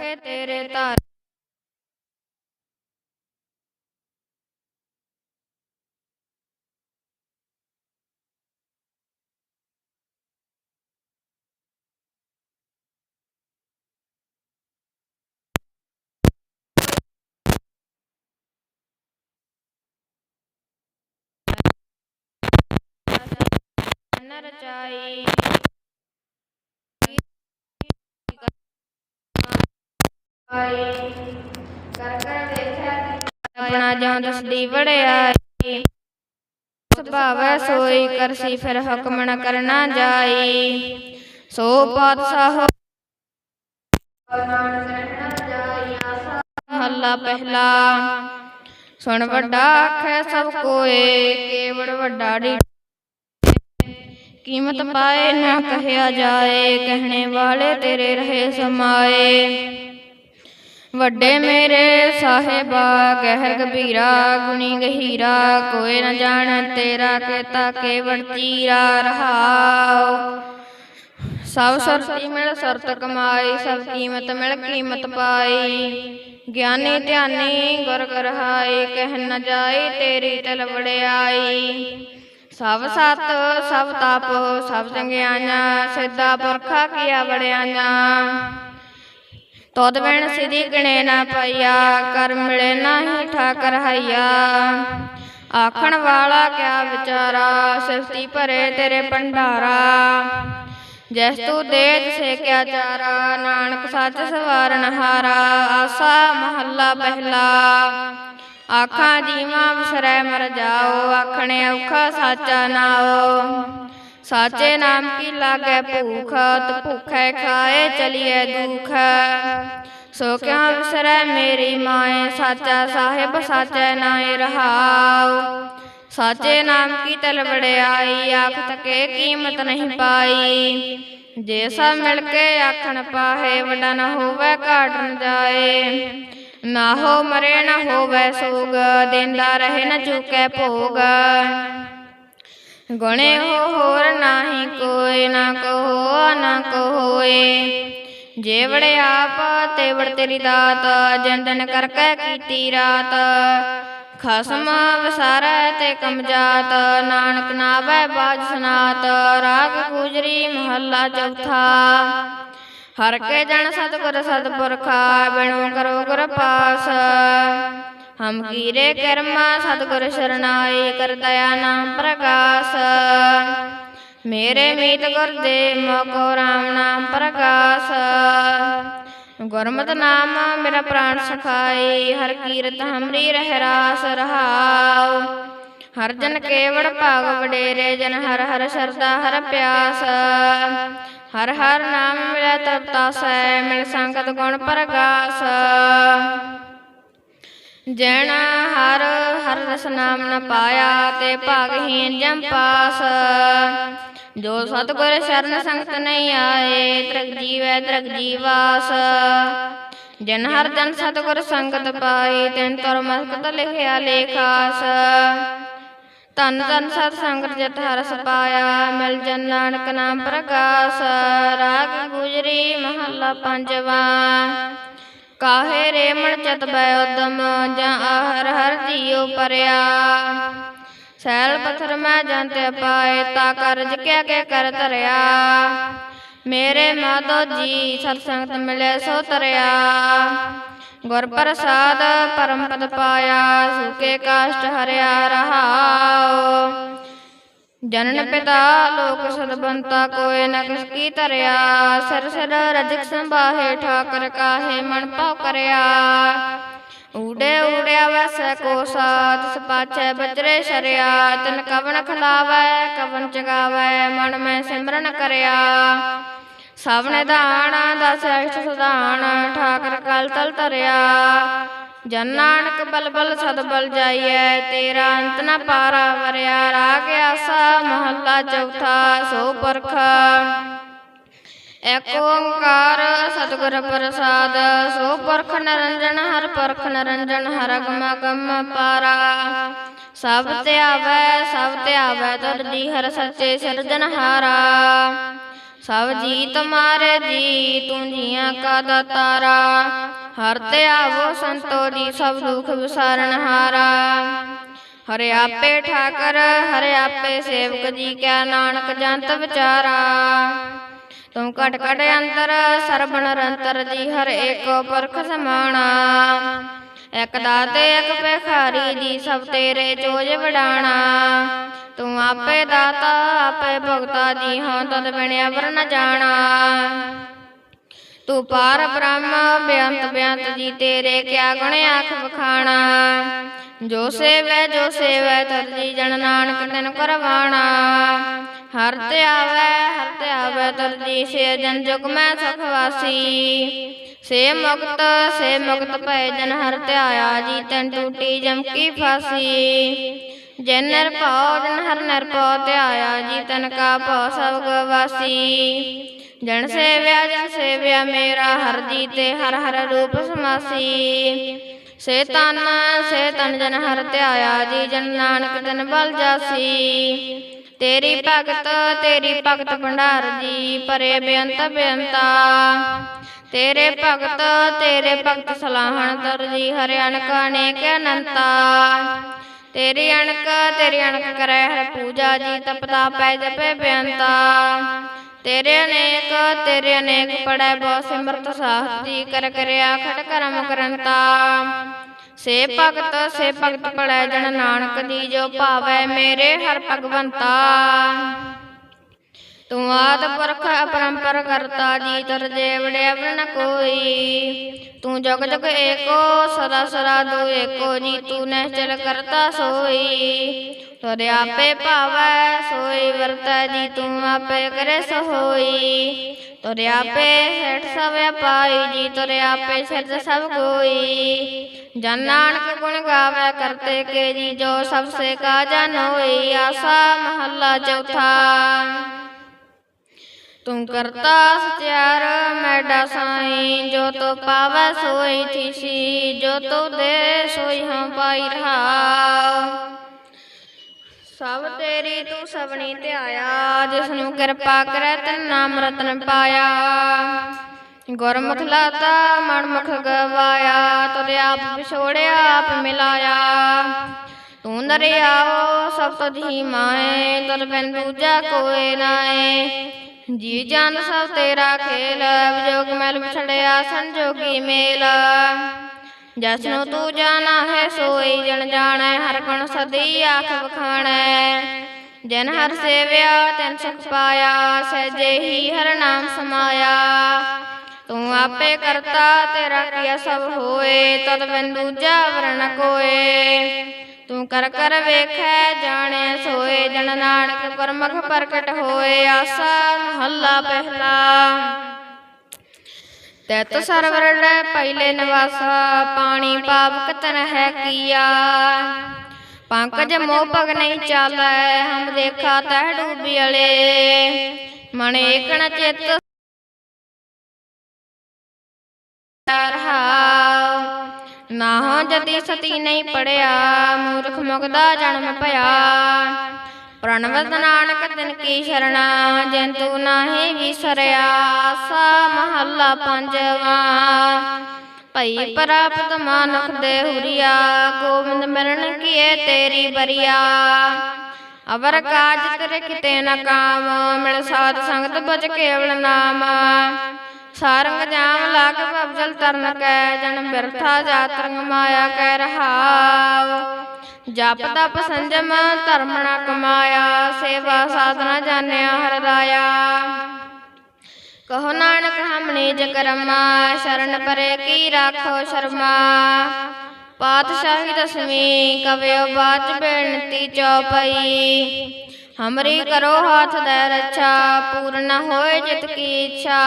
ਕੇ ਤੇਰੇ ਧਾਰ। ਨ ਰਚਾਈ ਕਰ ਕਰ ਦੇਖਿਆ ਆਪਣਾ ਜਾਂ ਦਸਦੀ ਵੜਿਆਈ ਸੁਭਾਵੈ ਸੋਈ ਕਰਸੀ ਫਿਰ ਹੁਕਮ ਨ ਕਰਨਾ ਜਾਈ। ਸੋ ਪਾਤਸ਼ਾਹ ਨਾਨਕ ਰਹਿਣਾ ਜਾਈ। ਆਸਾ ਮਹੱਲਾ ਪਹਿਲਾ। ਸੁਣ ਵੱਡਾ ਆਖੈ ਸਭ ਕੋਏ ਕੇਵੜ ਵੱਡਾ ਡੀ ਕੀਮਤ ਪਾਏ ਨਾ ਕਹਿਆ ਜਾਏ ਕਹਿਣੇ ਵਾਲੇ ਤੇਰੇ ਰਹੇ ਸਮਾਏ। ਵੱਡੇ ਮੇਰੇ ਸਾਹਿਬਾ, ਗਹਿਰ ਗਭੀਰਾ, ਗੁਣੀ ਗਹੀਰਾ, ਕੋਈ ਨ ਜਾਣ ਤੇਰਾ ਕੀਤਾ ਕੇਵੜ ਚੀਰਾ ਰਹਾਉ। ਸਭ ਸੁਰਤੀ ਮਿਲ ਸੁਰਤ ਕਮਾਈ, ਸਭ ਕੀਮਤ ਮਿਲ ਕੀਮਤ ਪਾਈ। ਗਿਆਨੀ ਧਿਆਨੀ ਗੁਰ ਕਰਹਾਈ ਕਹਿ ਨ ਜਾਈ ਤੇਰੀ ਤਲ ਵੜਿਆਈ ਸਭ ਸਤ, ਸਭ ਤਪ, ਸਭ ਚੰਗਿਆਈਆਂ, ਸਿੱਧਾ ਪੁਰਖਾ ਕੀਆ ਵੜਿਆਈਆਂ ਤੋਦ ਬਿਨ ਸਿਧੀ ਗਿਣੇ ਨਾ ਪਾਈਆ, ਕਰ ਮਿਲੇ ਨਾਹੀ ਠਾਕਰ ਹਈਆ। ਆਖਣ ਵਾਲਾ ਕਿਆ ਵਿਚਾਰਾ, ਸਿਫਤੀ ਭਰੇ ਤੇਰੇ ਭੰਡਾਰਾ। ਜੈਸ ਤੂੰ ਦੇ ਜਿਸੇ ਕਿਆ ਚਾਰਾ, ਨਾਨਕ ਸੱਚ ਸਵਾਰਨ ਹਾਰਾ ਆਸਾ ਮਹੱਲਾ ਪਹਿਲਾ। ਆਖਾਂ ਜੀਵਾਂ ਵਿਸਰੈ ਮਰ ਜਾਓ, ਆਖਣੇ ਔਖਾ ਸਾਚਾ ਨਾਓ। ਸਾਚੇ ਨਾਮ ਕੀ ਲਾਗੈ ਭੂਖ ਤ ਭੁਖੈ ਖਾਏ ਚਲੀਏ ਦੁਖ। ਸੋ ਕਿਉ ਵਿਸਰੈ ਮੇਰੀ ਮਾਏ ਸਾਚਾ ਸਾਹਿਬ ਸਾਚੈ ਨਾਏ ਰਹਾਉ। ਸਾਚੇ ਨਾਮ ਕੀ ਤਲ ਵੜਿਆਈ ਆਖ ਤਕੇ ਕੀਮਤ ਨਹੀਂ ਪਾਈ। ਜੇ ਸਭ ਮਿਲ ਕੇ ਆਖਣ ਪਾਹੇ ਵੱਡਾ ਨ ਹੋਵੇ ਘਾਟ ਨ ਜਾਏ। ਨਾ ਹੋ ਮਰੇ ਨਾ ਹੋਵੇ ਸੋਗ ਦੇਂਦਾ ਰਹੇ ਨ ਚੁਕੈ ਭੋਗ। ਗੁਣੇ ਹੋਰ ਨਾਹੀ ਕੋਈ ਨਾ ਕਹੋ, ਨਾ ਕੋਏ ਜੇ ਆਪ ਤੇ ਤੇਰੀ ਦਾਤ ਜੰਦਨ ਕਰਕੇ ਕੀਤੀ ਰਾਤ। ਖਸਮ ਵਸਾਰੈ ਤੇ ਕਮਜਾਤ ਨਾਨਕ ਨਾਵੈ ਬਾਜ ਸਨਾਤ, ਰਾਗ ਗੁਜਰੀ ਮਹੱਲਾ ਚੌਥਾ। ਹਰ ਕੇ ਜਨ ਸਤਿਗੁਰ ਸਤਿਪੁਰਖਾ, ਬਿਨੋ ਕਰੋ ਗੁਰ ਪਾਸ। ਹਮ ਕੀਰੇ ਕਰਮਾ ਸਤਿਗੁਰ ਸ਼ਰਨਾਈ ਕਰ ਦਇਆ ਨਾਮ ਪ੍ਰਕਾਸ਼। ਮੇਰੇ ਮੀਤ ਗੁਰ ਦੇ ਮੋਕੋ ਰਾਮ ਨਾਮ ਪ੍ਰਗਾਸ ਗੁਰਮਤਿ ਨਾਮ ਮੇਰਾ ਪ੍ਰਾਣ ਸਖਾਈ, ਹਰ ਕੀਰਤ ਹਮਰੀ ਰਹਿ ਰਾਸ ਰਹਾਉ। ਹਰ ਜਨ ਕੇਵੜ ਭਾਗ ਵਡੇਰੇ, ਜਨ ਹਰ ਹਰ ਸ਼ਰਦਾ ਹਰ ਪਿਆਸ। ਹਰ ਹਰ ਨਾਮ ਮਿਲਿਆ ਤਪਤਾ ਸੈ, ਮਿਲ ਸੰਗਤ ਗੁਣ ਪ੍ਰਗਾਸ। ਜਨ ਹਰ ਹਰ ਰਸ ਨਾਮ ਨ ਪਾਇਆ ਤੇ ਭਾਗਹੀਨ ਜਮ ਪਾਸ। ਜੋ ਸਤਿਗੁਰ ਸ਼ਰਨ ਸੰਗਤ ਨਹੀਂ ਆਏ, ਤ੍ਰਿਗ ਜੀਵੈ ਤ੍ਰਿਗ ਜੀਵਾਸ। ਜਨ ਹਰ ਜਨ ਸਤਿਗੁਰ ਸੰਗਤ ਪਾਈ ਤਿਨ ਤੁਰ ਮਸਕਤ ਲਿਖਿਆ ਲੇਖਾਸ। ਧੰਨ ਧੰਨ ਸਤ ਸੰਗਤ ਜਤ ਹਰਸ ਪਾਇਆ, ਮਿਲ ਜਨ ਨਾਨਕ ਨਾਮ ਪ੍ਰਕਾਸ਼। ਰਾਗ ਗੁਜਰੀ ਮਹੱਲਾ ਪੰਜਵਾ। ਕਾਹੇ ਰੇ ਮਣ ਚਤ ਬੈ ਉਦਮ, ਜਾਂ ਹਰ ਹਰ ਜੀਉ ਪਰਿਆ। ਸੈਲ ਪਥਰ ਮੈਂ ਜੰਤ ਪਾਏ, ਤਾ ਕਰਜ ਕਿਆ ਕੇ ਕਰ ਧਰਿਆ। ਮੇਰੇ ਮਾਧੋ ਜੀ ਸਤ ਸੰਗਤ ਮਿਲੇ ਸੋ ਤਰਿਆ। ਗੁਰ ਪ੍ਰਸਾਦ ਪਰਮ ਪਦ ਪਾਇਆ ਸੁਕੇ ਕਾਸ਼ਟ ਹਰਿਆ ਰਹਾਉ। ਜਨਨ ਪਿਤਾ ਲੋਕ ਸਦਬੰਤਾ ਕੋਏ ਨ ਕਿਸ ਕੀ ਧਰਿਆ। ਸਿਰ ਸਿਰ ਰਜਕ ਸੰਭਾਹੇ ਠਾਕਰ ਕਾਹੇ ਮਨ ਪਾਉ ਕਰਿਆ। ਊੜੇ ਊੜਿਆ ਵੈਸੈ ਕੋ ਸਾਥ ਸਪਾਚੈ ਬਜਰੇ ਸ਼ਰਿਆ। ਤਿਨ ਕਵਨ ਖਲਾਵੈ ਕਵਨ ਚਗਾਵੈ ਮਨ ਮੈਂ ਸਿਮਰਨ ਕਰਿਆ। ਸਭਨੇ ਦਾਨ ਦਸ ਅਸ਼ਟ ਸੁਦਾਨ ਠਾਕਰ ਕਲ ਤਲ ਧਰਿਆ। ਜਨ ਨਾਨਕ ਬਲਬਲ ਸਦਬਲ ਜਾਈਐ, ਤੇਰਾ ਅੰਤ ਨ ਪਾਰਾ ਵਰਿਆ, ਰਾਗ ਆਸਾ ਮਹੱਲਾ ਚੌਥਾ, ਸੋ ਪਰਖ। ਏਕ ਓੰਕਾਰ ਸਤਿਗੁਰ ਪ੍ਰਸਾਦ, ਸੋ ਪਰਖ ਨਰੰਜਨ, ਹਰ ਪਰਖ ਨਰੰਜਨ, ਹਰ ਗਮ ਗਮ ਪਾਰਾ। ਸਭ ਧਿਆਵੈ ਸਭ ਧਿਆਵੈ ਤੁਰ ਜੀ ਹਰ ਸੱਚੇ ਸਿਰਜਨਹਾਰਾ ਸਭ ਜੀ ਤੁਮਾਰੇ ਜੀ ਤੂੰ ਜੀਆਂ ਕਾ ਦਾਤਾਰਾ। ਹਰ ਤੇ ਆਵੋ ਸੰਤੋ ਜੀ, ਸਭ ਦੁਖ ਵਿਸਾਰਨ ਹਾਰਾ। ਹਰਿ ਆਪੇ ਠਾਕਰ, ਹਰਿ ਆਪੇ ਸੇਵਕ ਜੀ ਕਿਆ ਨਾਨਕ ਜੰਤ ਵਿਚਾਰਾ। ਤੂੰ ਘਟ ਘਟ ਅੰਤਰ ਸਰਬਣ ਨਿਰੰਤਰ ਜੀ, ਹਰ ਏਕੋ ਪਰਖ ਸਮਾਣਾ। ਇਕ ਦਾਤੇ, ਇਕ ਭਿਖਾਰੀ ਜੀ, ਸਭ ਤੇਰੇ ਚੋਜ ਵਡਾਣਾ। ਤੂੰ ਆਪੇ ਦਾਤਾ, ਆਪੇ ਭਗਤਾ ਜੀ ਹਾਂ, ਤਦ ਬਿਨ ਅਵਰ ਨ ਜਾਣਾ। ਤੂੰ ਪਾਰ ਬ੍ਰਹਮ, ਬੇਅੰਤ ਬੇਅੰਤ ਜੀ ਤੇਰੇ ਕਿਆ ਗੁਣ ਆਖ ਵਖਾਣਾ। ਜੋ ਸੇਵੈ ਜੋ ਸੇਵੈ ਤਰਜੀ ਜਨ ਨਾਨਕ ਤੈਨ ਕਰਵਾਣਾ। ਹਰ ਤੇ ਆਵੈ, ਹਰ ਤੇ ਆਵੈ ਤਰਜੀ ਸੇ ਜਨ ਜੁਗ ਮੈਂ ਸਖਵਾਸੀ ਸੇ ਮੁਕਤ ਸੇ ਮੁਕਤ ਭੈ ਜਨ ਹਰ ਤੇ ਜੀ ਤਨ ਟੂਟੀ ਜਮਕੀ ਫਾਸੀ। ਜਨ ਨਿਰਭਉ ਜਨ ਹਰ ਨਿਰਭਉ ਤੇ ਆਇਆ ਜੀ ਤਨ ਕਾ ਭਉ ਸਭ ਗਵਾਸੀ ਜਨ ਸੇਵਿਆ ਜਨ ਸੇਵਿਆ, ਮੇਰਾ ਹਰ ਜੀ ਤੇ ਹਰ ਹਰ ਰੂਪ ਸਮਾਸੀ। ਸੇ ਤਨ ਸੇ ਤਨ ਜਨ ਹਰ ਧਿਆਇਆ, ਜੀ ਜਨ ਨਾਨਕ ਜਨ ਬਲ ਜਾਸੀ। ਤੇਰੀ ਭਗਤ ਤੇਰੀ ਭਗਤ ਭੰਡਾਰ ਜੀ, ਪਰੇ ਬੇਅੰਤ ਬੇਅੰਤਾ। ਤੇਰੇ ਭਗਤ ਤੇਰੇ ਭਗਤ ਸਲਾਹਣ ਦਰ ਜੀ, ਹਰਿ ਅਨਕ ਅਨੇਕ ਅਨੰਤਾ। ਤੇਰੀ ਅਣਕ ਤੇਰੀ ਅਣਕ ਕਰੈ ਹਰ ਪੂਜਾ ਜੀ ਤਪਤਾ ਪੈ ਜਪੇ ਬੇਅੰਤਾ। ਤੇਰੇ ਅਨੇਕ ਤੇਰੇ ਅਨੇਕ ਪੜੈ ਬਹੁ ਸਿਮਰਤ ਸਾਹਸ ਜੀ ਕਰ ਕਰਿਆ ਖਟ ਕਰਮ ਕਰੰਤਾ। ਸੇ ਭਗਤ ਸੇ ਭਗਤ ਪੜੈ ਜਨ ਨਾਨਕ ਦੀ, ਜੋ ਭਾਵੈ ਮੇਰੇ ਹਰ ਭਗਵੰਤਾ। ਤੂੰ ਆਦ ਪੁਰਖ ਅਪਰੰਪਰ ਕਰਤਾ ਜੀ ਤਰ ਜੇ ਵੜਿਆ ਕੋਈ। ਤੂੰ ਜਗ ਜਗ ਏਕੋ, ਸਦਾ ਸਦਾ ਦੋ ਏਕੋ ਜੀ ਤੂੰ ਨਿਹਚਲ ਕਰਤਾ ਸੋਈ। ਤੋਰੇ ਆਪੇ ਭਾਵੈ, ਸੋਈ ਵਰਤੈ ਜੀ, ਤੂੰ ਆਪੇ ਕਰੇ ਸੋਈ। ਤੋਰੇ ਆਪੇ ਹੇਠ ਸਭ ਪਾਈ ਜੀ, ਤੋਰੇ ਆਪੇ ਸਿਰ ਸਭ ਕੋਈ ਜਨ ਨਾਨਕ ਗੁਣ ਗਾਵੇ, ਕਰਤੇ ਕੇ ਜੀ, ਜੋ ਸਭ ਸੇ ਕਾ ਜਨ ਹੋਈ ਆਸਾ ਮਹੱਲਾ ਚੌਥਾ। ਤੂੰ ਕਰਤਾ ਸਚਿਆਰ ਮੈਡਾ ਸਾਈ ਜੋ ਤੋ ਪਾਵੈ ਸੋਈ ਥੀਸੀ ਜੋ ਤੋ ਦੇ ਸੋਈ ਹਮ ਪਾਈ ਰਹਾ ਸਭ ਤੇਰੀ ਤੂੰ ਸਭਨੀ ਧਿਆਇਆ ਜਿਸ ਨੂੰ ਕਿਰਪਾ ਕਰੈ ਤਨ ਨਾਮ ਰਤਨ ਪਾਇਆ ਗੁਰਮੁਖ ਲਾਤਾ ਮਨਮੁਖ ਗਵਾਇਆ ਤੁਰ ਆਪ ਵਿਛੋੜਿਆ ਆਪ ਮਿਲਾਇਆ ਤੂੰ ਦਰਿਆਓ ਸਭ ਤੁਧੀ ਮਾਏ ਤੁਰ ਬਿਨ ਦੂਜਾ ਕੋਏ ਨਾਏ ਜੀ ਜਨ ਸਭ ਤੇਰਾ ਖੇਲ ਵਿਜੋਗ ਮੈਲ ਵਿਛੜਿਆ, ਸੰਜੋਗੀ ਮੇਲ। ਜਸ ਨੂੰ ਤੂੰ ਜਾਣਾ ਹੈ, ਸੋਈ ਜਣ ਜਾਣੈ, ਹਰ ਗੁਣ ਸਦੀ ਆਖ ਵਖਾਣੈ। ਜਨ ਹਰ ਸੇਵਿਆ, ਤੈਨ ਸੁਖ ਪਾਇਆ, ਸਹਿਜੇ ਹੀ ਹਰ ਨਾਮ ਸਮਾਇਆ। ਤੂੰ ਆਪੇ ਕਰਤਾ, ਤੇਰਾ ਕੀਆ ਸਭ ਹੋਏ, ਤਦ ਬਿਨ ਦੂਜਾ ਵਰਣ ਕੋਏ। ਤੂੰ ਕਰ ਕਰ ਵੇਖੈ, ਜਾਣੈ ਸੋਏ ਜਨ ਨਾਨਕ ਗੁਰਮੁਖ ਪ੍ਰਗਟ ਹੋਏ ਆਸਾ, ਮਹੱਲਾ ਪਹਿਲਾ। ਤੈਤ ਸਰਵਰ ਪਹਿਲੇ ਨਿਵਾਸਾ, ਪਾਣੀ ਪਾਵਕ ਤਨ ਹੈ ਕੀਆ। ਪੰਕਜ ਮੋਹ ਪਗ ਨਹੀਂ ਚਾਲੈ, ਹਮ ਦੇਖਾ ਤਹਿ ਤਹ ਡੂਬਿਅਲੇ ਮਨ ਏਕਣ ਚਿਤ ਰਹਾਉ ਨਾਹੋ ਜਤੀ ਸਤੀ ਨਹੀਂ ਪੜਿਆ, ਮੂਰਖ ਮੁਗਦਾ ਜਨਮ ਭਇਆ। ਪ੍ਰਣਵਤ ਨਾਨਕ ਤਿਨ ਕੀ ਸ਼ਰਣਾ ਜਿਨ ਤੂ ਨਾਹੀ ਵਿਸਰਿਆ, ਸਾ ਮਹੱਲਾ ਪੰਜਵਾ। ਭਈ ਪ੍ਰਾਪਤ ਮਾਨੁਖ ਦੇ ਹੁਰੀਆ, ਗੋਬਿੰਦ ਮਿਲਣ ਕੀਏ ਤੇਰੀ ਬਰੀਆ। ਅਵਰ ਕਾਜ ਤੇਰੇ ਕਿਤੇ ਨ ਕਾਮ, ਮਿਲ ਸਾਧ ਸੰਗਤ ਬਚ ਕੇਵਲ ਨਾਮ। ਸਾਰੰਗ ਜਾਮ ਲਾਗ ਭਵਜਲ ਤਰਨ ਕੈ ਜਨ ਬਿਰਥਾ ਜਾਤ ਰੰਗ ਮਾਇਆ ਕੈ ਰਹਾਵ। ਜਪ ਤਪ ਸੰਜਮ ਧਰਮ ਨ ਕਮਾਇਆ ਸੇਵਾ ਸਾਧਨਾ ਜਾਣਿਆ ਹਰ ਰਾਇਆ। ਕਹੋ ਨਾਨਕ ਹਮ ਨਿਜ ਕਰਮਾ ਸ਼ਰਨ ਪਰੇ ਕੀ ਰਾਖੋ ਸ਼ਰਮਾ। ਪਾਤਸ਼ਾਹੀ ਦਸਵੀਂ ਕਵਿਓ ਬਾਚ ਬੇਨਤੀ ਚੌਪਈ ਹਮਰੀ ਕਰੋ ਹਾਥ ਦੇ ਰੱਛਾ ਪੂਰਨ ਹੋਏ ਜਿਤ ਕੀ ਇੱਛਾ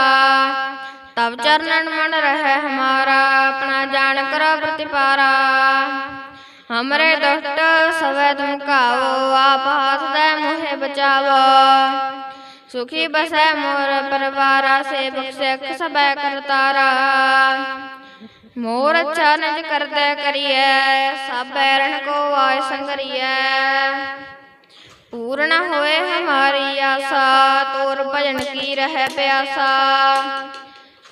ਤਬ ਚਰਨਨ ਮਨ ਰਹਿ ਹਮਾਰਾ ਆਪਣਾ ਜਾਣ ਕਰੋ ਪ੍ਰਤਿਪਾਰਾ ਹਮਰੇ ਦੁਸ਼ਟ ਸਵੈ ਤੁਮ ਕਾਵੋ ਆਪ ਹਾਥ ਦੇ ਮੋਹਿ ਬਚਾਵੋ ਸੁਖੀ ਬਸੈ ਮੋਰ ਪਰਵਾਰਾ ਸੇ ਬਖਸ਼ਖ ਸਬੈ ਕਰਤਾਰਾ ਮੋਰ ਅੱਛਾ ਨਿਜ ਕਰਤੇ ਕਰੀਐ ਸਭ ਬੈਰਨ ਕੋ ਆਇ ਸੰਗਰੀਐ ਪੂਰਨ ਹੋਏ ਹਮਾਰੀ ਆਸਾ, ਤੋਰ ਭਜਨ ਕੀ ਰਹਿ ਪਿਆਸਾ।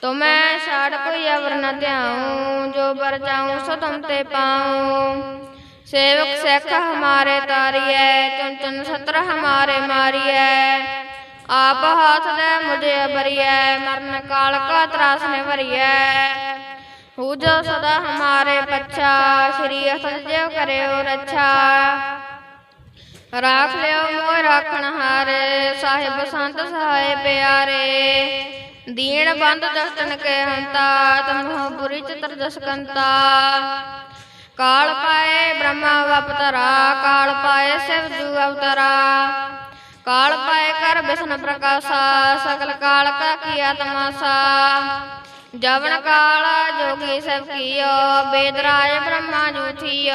ਤੁਮੈ ਛਾੜ ਕੋਈ ਅਵਰ ਨ ਧਿਆਉ, ਜੋ ਬਰ ਜਾਉ ਸੋ ਤੁਮ ਤੇ ਪਾਉ। ਸੇਵਕ ਸਿੱਖ ਹਮਾਰੇ ਤਾਰੀਐ ਚੁਨ ਚੁਨ ਸਤਰ ਹਮਾਰੇ ਮਾਰੀਐ। ਆਪ ਹੱਥ ਦੇ ਮੁਝੇ ਅਬਰੀਐ, ਮਰਨ ਕਾਲ ਕਾ ਤਰਾਸ ਨੇ ਭਰੀਐ ਹੂ ਜੋ ਸਦਾ ਹਮਾਰੇ ਪੱਛਾ, ਸ੍ਰੀ ਅਸਲ ਜਿਉ ਕਰਿਓ ਰੱਛਾ। ਰਾਖ ਲਿਓ ਮੋਇ ਰਾਖਣ ਹਾਰੇ, ਸਾਹਿਬ ਸੰਤ ਸਹਾਏ ਪਿਆਰੇ। ਦੀਨ ਬੰਦ ਦਸਤਨ ਕੇ ਹੰਤਾ ਤਮਹੁ ਬੁਰੀ ਚਤਰ ਦਸਕੰਤਾ। ਕਾਲ ਪਾਏ ਬ੍ਰਹਮਾ ਵਪਤਰਾ, ਕਾਲ ਪਾਏ ਸਿਵ ਜੂ ਅਵਤਰਾ। ਕਾਲ ਪਾਏ ਕਰ ਬਿਸ਼ਨ ਪ੍ਰਕਾਸ਼ਾ ਸਕਲ ਕਾਲ ਕਾ ਕੀਆ ਤਮਾਸਾ ਜਵਨ ਕਾਲ ਜੋਗੀ ਸਭ ਕੀਓ, ਬੇਦ ਬ੍ਰਹਮਾ ਜੂਠੀਓ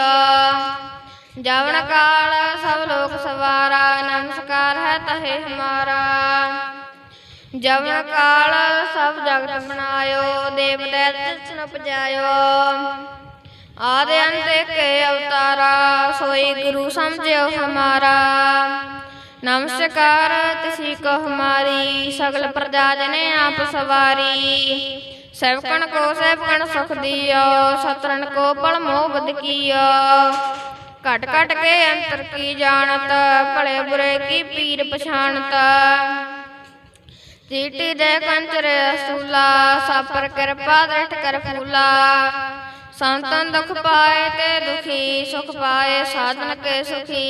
ਜਵਨ ਕਾਲ ਸਭ ਲੋਕ ਸਵਾਰਾ ਨਮਸਕਾਰ ਹੈ ਤਹੇ ਹਮਾਰਾ। ਜਵਨ ਕਾਲ ਸਭ ਜਗਤ ਬਣਾਇਓ ਦੇਵ ਦੈਤ ਦਰਸ਼ਨ ਉਪਜਾਇਓ। ਆਦ ਅੰਤ ਕੇ ਅਵਤਾਰਾ ਸੋਈ ਗੁਰੂ ਸਮਝਿਓ ਹਮਾਰਾ। ਨਮਸਕਾਰ ਤਿਸੀ ਕੋ ਹਮਾਰੀ ਸਗਲ ਪ੍ਰਜਾ ਜਨੇ ਆਪ ਸਵਾਰੀ। ਸੈਵਕਣ ਕੋ ਸੈਵਕਣ ਸੁਖ ਦਿਓ ਸਤਰਨ ਕੋ ਪਲ ਮੋਹ ਬਦ ਕੀਓ ਘਟ ਘਟ ਕੇ ਅੰਤਰ ਕੀ ਜਾਣਤ, ਭਲੇ ਬੁਰੇ ਕੀ ਪੀਰ ਪਛਾਣਤ। ਚੀਟੀ ਦੇ ਕੰਚਰ ਅਸੂਲਾ ਸਾਪਰ ਕਿਰਪਾ ਦ੍ਰਿਸ਼ਟ ਕਰ ਫੂਲਾ। ਸੰਤਨ ਦੁਖ ਪਾਏ ਤੇ ਦੁਖੀ, ਸੁਖ ਪਾਏ ਸਾਧਨ ਕੇ ਸੁਖੀ।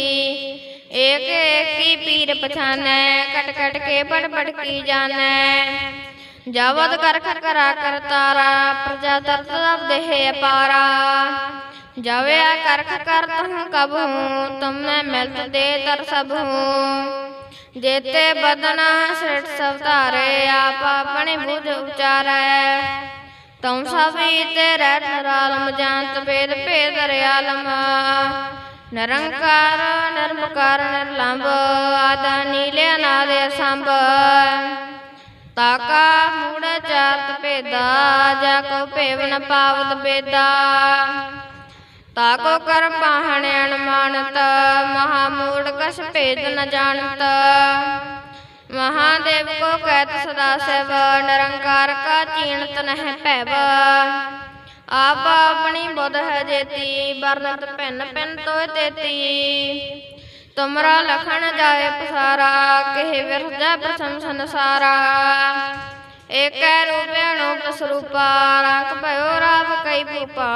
ਏਕ ਏਕੀ ਪੀਰ ਪਛਾਨੈ ਕਟ ਕਟ ਕੇ ਪੜ ਪੜ ਕੀ ਜਾਣੈ। ਜਾਵਦ ਕਰ ਕਰ ਕਰਾ ਕਰ ਤਾਰਾ, ਪ੍ਰਜਾ ਤਰਤ ਤਬ ਦੇਹ ਅਪਾਰਾ। ਜਾਵੇ ਆ ਕਰਖ ਕਰਤ ਹੂੰ ਕਬ ਹੂੰ ਮਿਲਤ ਦੇ ਤਰ ਸਭ ਜੇਤੇ ਬਦਨਾ ਸਿਰਟ ਸਭ ਧਾਰੇ, ਆਪ ਆਪਣੇ ਬੁਝ ਉਚਾਰੈ। ਤਉ ਸਭੀ ਤੇ ਰਹਿ ਨਰਾਲਮ, ਜਾਂਤ ਭੇਦ ਭੇਦ ਰਿਆਲਮ ਨਿਰੰਕਾਰ, ਨਿਰਮਕਾਰ, ਨਿਰਲੰਭ, ਆਦਾ ਨੀਲੇ ਅਨਾਦੇ ਸੰਭ। ਤਾਕਾ ਮੂੜ ਚਾਰਤ ਭੇਦਾ, ਜਾ ਕੋ ਭੇਵ ਪਾਵਤ ਬੇਦਾ ਤਾਕੋ ਕਰ ਪਾਹਣ ਅਨਮਾਨਤ ਮਹਾ ਮੂੜ ਕਛ ਭੇਦ ਨ ਜਾਣਤ। ਮਹਾਦੇਵ ਕੋ ਕਹਿਤ ਸਦਾ ਸਿਵ, ਨਿਰੰਕਾਰ ਕਾ ਚੀਣਤ ਨਹਿ ਭੈਬ ਆਪ ਆਪਣੀ ਬੁੱਧ ਹੈ ਜੇਤੀ, ਵਰਨਤ ਭਿੰਨ ਭਿੰਨ ਤੋਇ ਤੇਤੀ। ਤੁਮਰਾ ਲਖਣ ਜਾਏ ਪਸਾਰਾ, ਕਿਹ ਵਿਰਜਾ ਪ੍ਰਸੰਸ ਸੰਸਾਰਾ। ਏਕੈ ਰੂਪੇ ਅਨੂਪ ਸਰੂਪਾ, ਰੰਗ ਭਇਓ ਰਾਵ ਕਈ ਭੂਪਾ।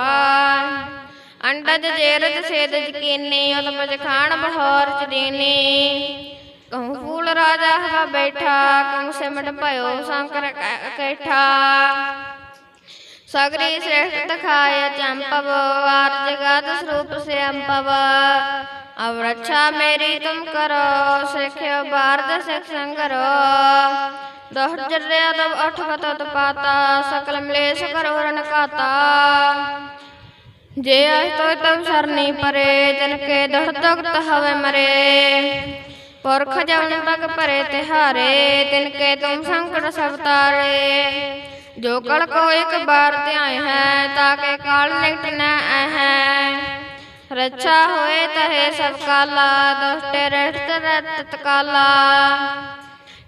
ਅੰਡਜ ਜੇਰਜ ਸੇਦ ਜਕੀਨੀ ਉਤਪਜ ਖਾਣ ਬਹੌਰ ਚ ਦੀਨੀ ਕਹੂੰ ਫੂਲ ਰਾਜਾ ਹਵਾ ਬੈਠਾ, ਕਹੂੰ ਸਿਮਟ ਭਇਓ ਸ਼ੰਕਰ ਕੈਠਾ। ਸਗਰੀ ਸ੍ਰੇਸ਼ਟ ਤਖਾਇ ਚੰਪਵ ਆਰ ਜਗਤ ਸਰੂਪ ਸੇ ਅੰਪਵ ਅਵ ਰੱਛਾ ਮੇਰੀ ਤੁਮ ਕਰੋ, ਸਿੱਖਿਓ ਬਾਰਦ ਸਿਖ ਸੰਗਰੋ। ਦਹਰ ਜਰਿਆ ਦਬ ਅਠ ਕਤ ਪਾਤਾ ਸਕਲ ਮਲੇਸ਼ ਕਰੋ ਰਨ ਕਾਤਾ ਜੇ ਅਸ ਤੋ ਤਬ ਸਰਨੀ ਪਰੇ, ਜਨ ਕੇ ਦੜ ਤਖਤ ਹਵੇ ਮਰੇ। ਪੁਰਖ ਜਵਨ ਬਗ ਭਰੇ ਤਿਹਾਰੇ, ਤਿਨ ਕੇ ਤੁਮ ਸੰਕਟ ਸਭ ਤਾਰੇ। ਜੋ ਕਲ ਕੋ ਇੱਕ ਬਾਰ ਧਿਆਏ ਹੈ ਤਾਕੇ ਕਾਲ ਨਿਕਟ ਨ ਹੈ। ਰੱਛਾ ਹੋਏ ਤਹੇ ਸਭ ਕਾਲਾ, ਦੁਸ਼ਟੇ ਰਹਿਤ ਰਹਿਤ ਕਾਲਾ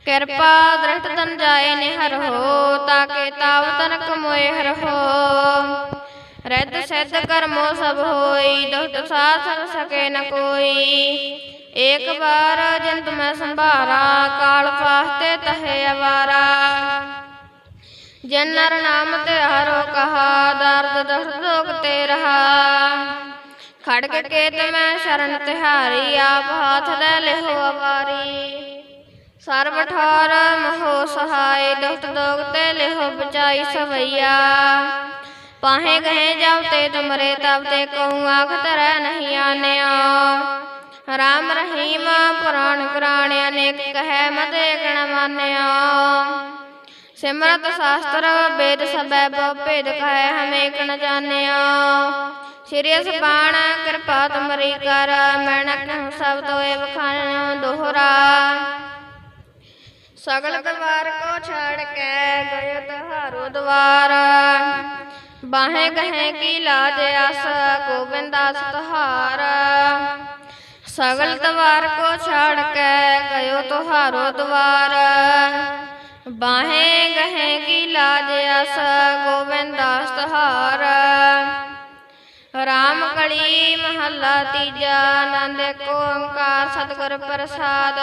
ਕਿਰਪਾ ਦ੍ਰਿਸ਼ਟ ਤਨ ਜਾਏ ਨਿਹਰ ਹੋ ਤਾਕੇ ਤਾਵ ਤਨ ਕਮੋਏ ਹਰ ਹੋ। ਰਿੱਧ ਸਿੱਧ ਕਰਮੋ ਸਭ ਹੋਈ, ਦੁਸ਼ਟ ਸਾਥ ਸਭ ਸਕੇ ਨ ਕੋਈ। ਏਕ ਵਾਰ ਜੰਤ ਮੈਂ ਸੰਭਾਰਾ, ਕਾਲ ਫਾਸਤੇ ਤਹੇ ਅਵਾਰਾ। ਜਨ ਨਰ ਨਾਮ ਤੇ ਹਰੋ ਕਹਾ, ਦਰਦ ਦਰਦ ਦੁਖ ਤੇ ਰਹਾ। ਖੜਗ ਕੇਤ ਮੈਂ ਸ਼ਰਨ ਤਿਹਾਰੀ, ਆਪ ਹਾਥ ਲੈ ਲਿਹੋ ਅਵਾਰੀ। ਸਰਬ ਠਾਰ ਮਹੋ ਸਹਾਈ ਦੁਖਤ ਦੋਗ ਤੇ ਲਿਹੋ ਬਚਾਈ ਸਵਈਆ। ਪਾਹੇ ਗਏ ਜਬ ਤੇ ਤੁਮਰੇ ਤਬ ਤੇ ਕਹੂੰ, ਆਖ ਤਰੈ ਨਹੀਂ ਆਨਿਆ। ਰਾਮ ਰਹੀਮ, ਪੁਰਾਣ ਪੁਰਾਣ ਅਨੇਕ ਕਹੈ, ਮਤ ਏਕ ਮਾਨਿਆ। ਸਿਮਰਤ ਸ਼ਾਸਤਰ, ਵੇਦ ਸਬੈ ਬਹੁ ਭੇਦ ਕਹੈ ਹਮ ਏਕ ਜਾਣਿਆ। ਸ੍ਰੀ ਸਬਾਣ ਕਿਰਪਾ ਤੁਮਰੀ ਕਰ ਮੈਂ ਨ ਕਹੂੰ ਸਭ ਤੋਏ ਬਖਾਨ ਦੋਹਰਾ। ਸਗਲ ਦਵਾਰ ਕੋ ਛਾੜ ਕੇ ਗਏ ਤਹਾਰੋ ਦਵਾਰ। ਬਾਹੇ ਗਹੇ ਕੀ ਲਾਜ ਆਸ, ਗੋਬਿੰਦ ਦਾਸ ਸਗਲ ਦਵਾਰ ਕੋ ਛਾੜ ਕੇ ਗਇਓ ਤੁਹਾਰੋ ਦਵਾਰ। ਬਾਹੇ ਗਹੇ ਕੀ ਲਾਜ ਅਸ ਗੋਬਿੰਦਾਸ ਦਾਸ ਤਹਾਰ ਰਾਮ ਕਲੀ ਮਹੱਲਾ ਤੀਜਾ, ਆਨੰਦ ਏਕ ਓੰਕਾਰ ਸਤਿਗੁਰ ਪ੍ਰਸਾਦ।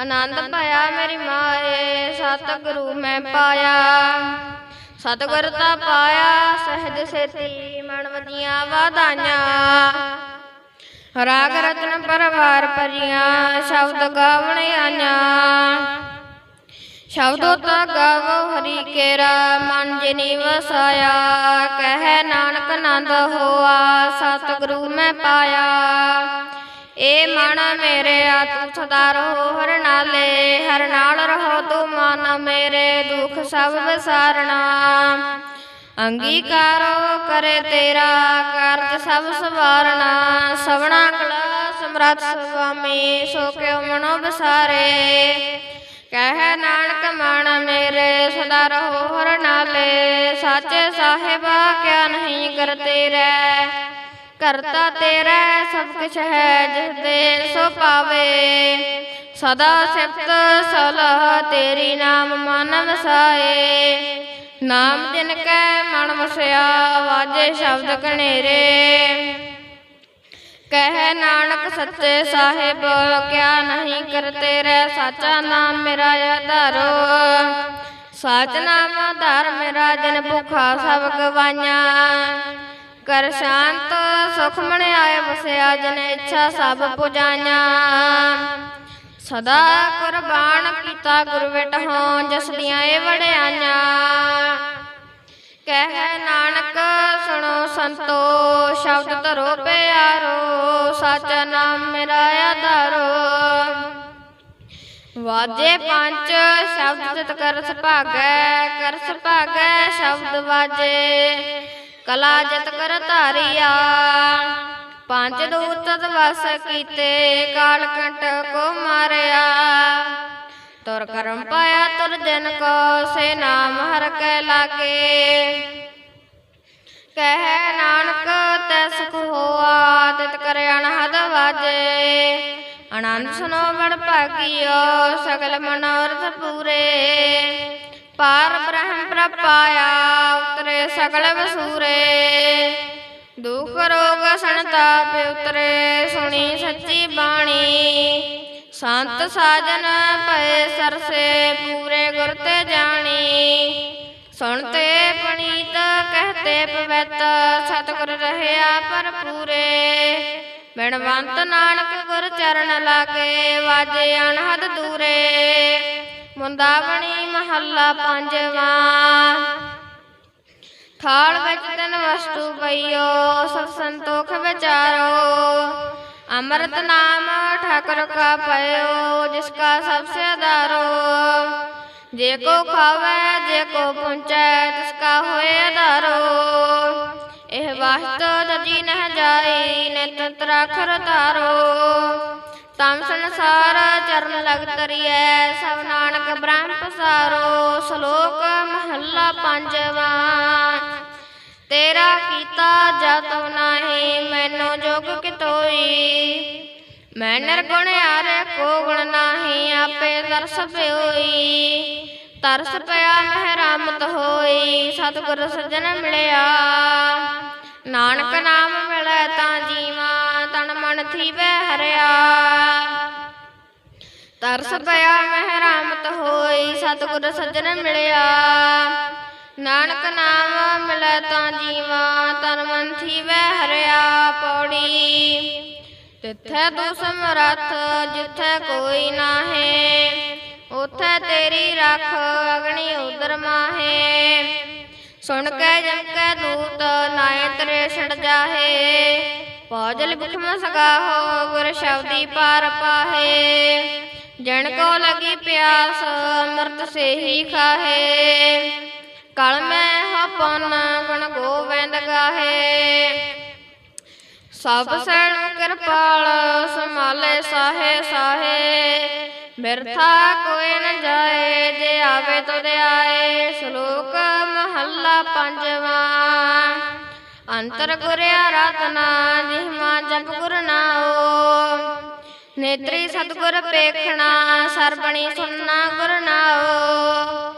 ਆਨੰਦ ਭਇਆ ਮੇਰੀ ਮਾਏ, ਸਤਿਗੁਰੂ ਮੈਂ ਪਾਇਆ। ਸਤਿਗੁਰ ਤਾਂ ਪਾਇਆ, ਸਹਿਜ ਸੇਤੀ ਮਨ ਵਜੀਆਂ ਵਾਧਾਈਆਂ। ਰਾਗ ਰਤਨ ਪਰਵਾਰ ਭਰੀਆਂ, ਸ਼ਬਦ ਗਾਵਣ ਆਈਆਂ। ਸ਼ਬਦੋ ਤਾ ਗਾਵੋ ਹਰੀ ਕੇਰਾ, ਮਨ ਜਿਨੀ ਵਸਾਇਆ। ਕਹਿ ਨਾਨਕ ਨੰਦ ਹੋਆ, ਸਤਿਗੁਰੂ ਮੈਂ ਪਾਇਆ। ਏ ਮਨ ਮੇਰੇ ਆ ਤੂੰ ਸਦਾ ਰਹੋ, ਹਰ ਨਾਲੇ, ਹਰ ਨਾਲ ਰਹੋ, ਤੂੰ ਮਨ ਮੇਰੇ ਦੁਖ ਸਭ ਵਿਸਾਰਣਾ ਅੰਗੀਕਾਰੋ ਕਰੇ ਤੇਰਾ, ਕਾਰਜ ਸਭ ਸਵਾਰਣਾ ਸਵਣਾ ਕਲਾ ਸਮਰੱਥ ਸੁਆਮੀ, ਸੋ ਕਿਉ ਮਨੋ ਵਿਸਾਰੇ। ਕਹਿ ਨਾਨਕ ਮਨ ਮੇਰੇ, ਸਦਾ ਰਹੋ, ਹਰ ਨਾਲੇ। ਸਾਚੇ ਸਾਹਿਬਾ, ਕਿਆ ਨਹੀਂ ਕਰਤੇ ਰਹਿ। ਕਰਤਾ ਤੇਰਾ ਸਭ ਕੁਛ ਹੈ ਜਿਸ ਦੇ ਸੋ ਪਾਵੇ। ਸਦਾ ਸਿਫਤ ਸਲਾਹ ਤੇਰੀ ਨਾਮ ਮਨ ਵਸਾਏ। ਨਾਮ ਜਿਨ ਕੈ ਮਨ ਵਸਿਆ ਵਾਜੇ ਸ਼ਬਦ ਕਨੇਰੇ ਕਹਿ ਨਾਨਕ ਸੱਚੇ ਸਾਹਿਬ, ਕਿਆ ਨਹੀਂ ਕਰਤੇ ਰਹਿ ਸਾਚਾ ਨਾਮ ਮੇਰਾ ਆਧਾਰੋ। ਸਾਚ ਨਾਮ ਆਧਾਰ ਮੇਰਾ, ਜਨ ਭੁਖਾ ਸਭ ਗਵਾਈਆਂ। ਕਰ ਸ਼ਾਂਤ ਸੁਖ ਮਣ ਆਏ ਵਸਿਆ ਜਨ ਇੱਛਾ ਸਭ ਪੁਜਾਈਆਂ। ਸਦਾ ਕੁਰਬਾਨ ਕੀਤਾ ਗੁਰ ਵਿਟਹੁ ਜਸ ਦੀਆਂ ਇਹ ਵੜਿਆਈਆਂ ਕਹਿ ਨਾਨਕ ਸੁਣੋ ਸੰਤੋ ਸ਼ਬਦ ਧਰੋ ਪਿਆਰੋ ਸੱਚ ਨਾਮ ਮੇਰਾ ਆਧਾਰੋ ਵਾਜੇ ਪੰਜ ਸ਼ਬਦ ਕਰ ਸੁਭਾਗੈ ਕਰ ਸੁਭਾਗੈ ਸ਼ਬਦ ਵਾਜੇ। ਕਲਾ ਜਤ ਕਰ ਧਾਰਿਆ। ਪੰਜ ਦੂਤ ਤਤ ਵਸ ਕੀਤੇ, ਕਾਲ ਕੰਟ ਕੋ ਮਾਰਿਆ। ਤੁਰ ਕਰਮ ਪਾਇਆ ਤੁਰ ਜਨ ਕੋ, ਸੇ ਨਾਮ ਹਰ ਕੈ ਲਾਗੇ। ਕਹਿ ਨਾਨਕ, ਤੈ ਸੁਖ ਹੋਆ, ਤਿਤ ਕਰ ਅਨਹਦ ਵਾਜੇ। ਆਨੰਦ ਸੁਨੋ ਬੜ ਭਾਗਿਓ, ਸਗਲ ਮਨੋਰਥ ਪੂਰੇ। ਪਾਰ ਬ੍ਰਹਮ ਪ੍ਰਪਾਇਆ, ਉਤਰੇ ਸਗਲ ਵਸੂਰੇ। ਦੁਖ ਰੋਗ ਸੰਤਾਪ ਉਤਰੇ, ਸੁਣੀ ਸੱਚੀ ਬਾਣੀ। ਸੰਤ ਸਾਜਨ ਭਏ ਸਰਸੇ, ਪੂਰੇ ਗੁਰ ਤੇ ਜਾਣੀ। ਸੁਣਤੇ ਪਣੀਤ ਕਹਤੇ ਪਵਤ, ਸਤਗੁਰ ਰਹਿਆ ਪਰ ਪੂਰੇ ਬਿਨਵੰਤ ਨਾਨਕ ਗੁਰ ਚਰਨ ਲਾਗੇ, ਵਾਜੇ ਅਨਹਦ ਦੂਰੇ। ਮੁੰਦਾਵਣੀ ਮਹੱਲਾ ਪੰਜਵਾਂ। ਥਾਲ ਵਿੱਚ ਤਨ ਵਸਤੂ ਪਈਓ, ਸਭ ਸੰਤੋਖ ਵਿਚਾਰੋ। ਅੰਮ੍ਰਿਤ ਨਾਮ ਠਾਕੁਰ ਕਾ ਪਇਓ, ਜਿਸ ਕਾ ਸਭ ਸੇ ਆਧਾਰੋ ਜੇ ਕੋ ਖਾਵੇ, ਜੇ ਕੋ ਪੁੰਚੈ ਤਿਸ ਕਾ ਹੋਏ ਆਧਾਰੋ ਇਹ ਵਾਸਤ ਜਜੀ ਨਹ ਜਾਈ ਨਿਤ ਤਰਾਖਰ ਤਮ ਸੰਸਾਰ ਚਰਨ ਲਗ ਤਰੀਐ ਸਭ ਨਾਨਕ ਬ੍ਰਹਮ ਪਸਾਰੋ ਸ਼ਲੋਕ ਮਹੱਲਾ ਪੰਜਵਾਂ। ਤੇਰਾ ਕੀਤਾ ਜਤ ਨਾਹੀ ਮੈਨੂੰ ਜੋਗ ਕਿਤੋਈ। ਮੈਂ ਨਿਰਗੁਣ ਆਰੇ ਕੋ ਗੁਣ ਨਾਹੀ ਆਪੇ ਤਰਸ ਪਿਓਈ ਤਰਸ ਪਿਆ ਮਹਿਰਾਮਤ ਹੋਈ ਸਤਿਗੁਰ ਸੱਜਣ ਮਿਲਿਆ। ਨਾਨਕ ਨਾਮ ਮਿਲੈ ਤਾਂ ਜੀਵਾ। ਮਨ ਥੀਵੇ ਹਰਿਆ ਤਰਸ ਪਿਆ ਮਹਿਰਾਮਤ ਹੋਈ, ਸਤਿਗੁਰ ਸੱਜਣ ਮਿਲਿਆ। ਨਾਨਕ ਨਾਮ ਮਿਲੈ ਤਾਂ ਜੀਵਾ, ਤਨ ਮਨ ਥੀਵੇ ਹਰਿਆ ਪੌੜੀ। ਤਿੱਥੈ ਤੂੰ ਸਮਰੱਥ ਜਿੱਥੈ ਕੋਈ ਨਾਹੀ ਉਥੈ ਤੇਰੀ ਰੱਖ, ਅਗਣੀ ਉਦਰ ਮਾਹੇ। ਸੁਣ ਕੇ ਜਮ ਕੈ ਦੂਤ, ਨਾਏ ਤਰੇ ਛੜ ਜਾਹੇ। ਪਾਜਲ ਬਿਖਮ ਸਗਾਹੋ ਗੁਰ ਸ਼ਬਦੀ ਪਾਰ ਪਾਹੇ। ਜਣ ਕੋ ਲਗੀ ਪਿਆਸ, ਅੰਮ੍ਰਿਤ ਸੇ ਖਾਹੇ। ਕਲ ਮੈਂ ਹਪਨ ਗੁਣ ਗੋਵਿੰਦ ਗਾਹੇ। ਸਭ ਸੈਣ ਕਿਰਪਾਲ, ਸੰਭਾਲੇ ਸਾਹੇ ਸਾਹੇ। ਬਿਰਥਾ ਕੋਈ ਨ ਜਾਏ, ਜੇ ਆਵੇ ਤੁਧ ਆਏ ਸ਼ਲੋਕ ਮਹੱਲਾ ਪੰਜਵਾਂ। ਅੰਤਰ ਗੁਰਿਆ ਰਤਨਾ ਜਿਹਮਾ ਜਪ ਗੁਰ ਨਾਓ ਨੇਤਰੀ ਸਤਗੁਰ ਪੇਖਣਾ, ਸਰਬਣੀ ਸੁਨਣਾ ਗੁਰ ਨਾਓ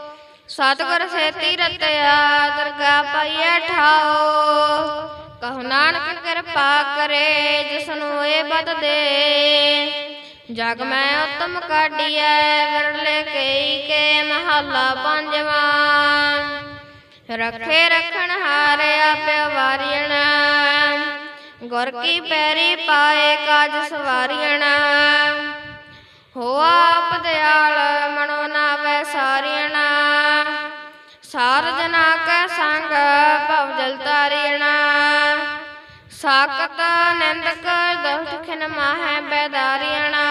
ਸਤਗੁਰ ਸੇਤੀ ਰਤਿਆ ਦਰਗਾ ਪਾਈਐ ਠਾਓ ਕਹੋ ਨਾਨਕ ਕਿਰਪਾ ਕਰੇ ਜਿਸਨੂੰ ਇਹ ਬਦ ਦੇ। ਜਗ ਮੈਂ ਉਤਮ ਕਾਢੀਐ, ਵਿਰਲੇ ਕਈ ਕੇ ਮਹੱਲਾ ਪੰਜਵਾਂ। ਰੱਖੇ ਰਖਣ ਹਾਰਿਆ ਪਿਆ ਵਾਰੀਣਾ ਗੁਰ ਕੀ ਪੈਰੀ ਪਾਏ ਕਾਜ ਸਵਾਰਿਆਣਾ ਹੋ ਆਪ ਦਿਆਲ ਮਨੋ ਨਾਵੇ ਸਾਰੀਣਾ ਸਾਰ ਜਨਾ ਕੈ ਸੰਗ ਭਵ ਜਲ ਤਾਰਿਆਣਾ ਸਾਕਤ ਨਿੰਦਕ ਦੁਖ ਖਿਨ ਮਾਹੈ ਬੈਦਾਰੀਣਾ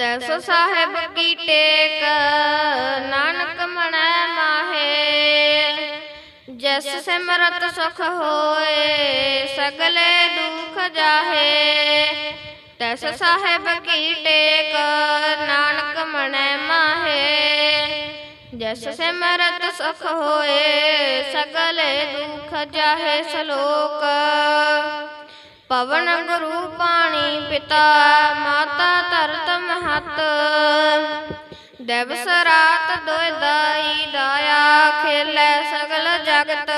ਤੈਸੋ ਸਾਹਿਬ ਕੀ ਟੇਕ, ਨਾਨਕ ਮਣੈ ਮਾਹੇ। ਜਸ ਸਿਮਰਤ ਸੁਖ ਹੋਏ, ਸਗਲੇ ਦੁਖ ਜਾਹੇ। ਤੈਸ ਸਾਹਿਬ ਕੀ ਟੇਕ, ਨਾਨਕ ਮਣੈ ਮਾਹੇ। ਜਸ ਸਿਮਰਤ ਸੁਖ ਹੋਏ, ਸਗਲੇ ਦੁਖ ਜਾਹੇ ਸਲੋਕ। ਪਵਨ ਗੁਰੂ ਪਾਣੀ ਪਿਤਾ, ਮਾਤਾ ਧਰਤ ਮਹਤ। ਦਿਵਸ ਰਾਤ ਦੋਇ ਦਾਈ ਦਾਇਆ, ਖੇਲੇ ਸਗਲ ਜਗਤ।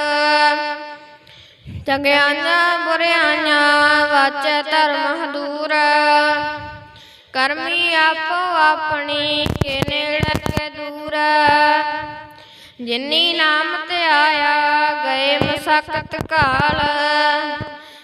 ਚੰਗਿਆਈਆਂ ਬੁਰਿਆਈਆਂ ਵਾਚੈ ਧਰਮ ਹਦੂਰ। ਕਰਮੀ ਆਪੋ ਆਪਣੀ, ਕੇ ਨੇੜੇ ਕੇ ਦੂਰ। ਜਿਨੀ ਨਾਮ ਤੇ ਆਇਆ, ਗਏ ਮਸਕਤ ਕਾਲ।